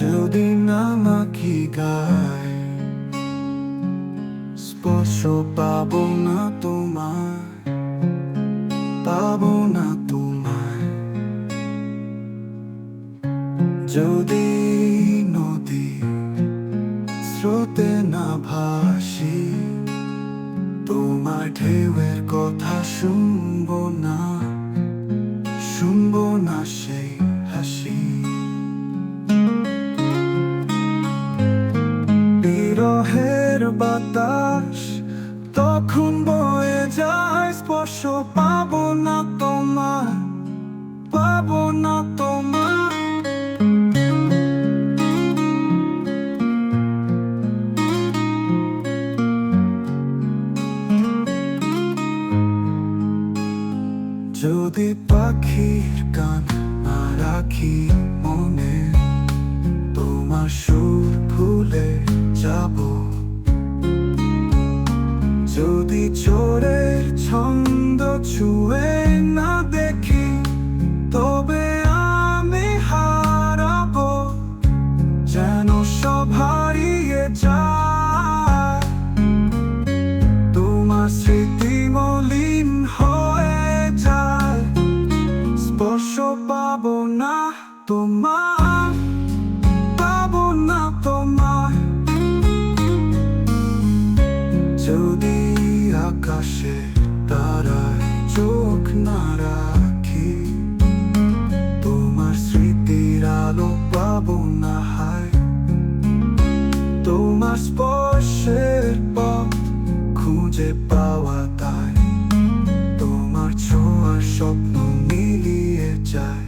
যদি নামাকি গায়, স্পর্শ পাব না তোমার পাব না তোমায়। যদি নদী স্রোতে না ভাসি, তোমার ঢেউয়ের কথা শুনব না শুনব না সেই বাতাস, তখন বয়ে যায় স্পর্শ। পাবো না তোমার, পাবো না তোমার। যদি পাখির গান না রাখি মনে, তোমার সুর ভুলে যদি চোরের ছন্দ ছুঁয়ে না তারায় চোখ তোমার তোমার স্পর্শের খুঁজে পাওয়া তাই। তোমার ছোঁয়া স্বপ্ন মিলিয়ে যায়।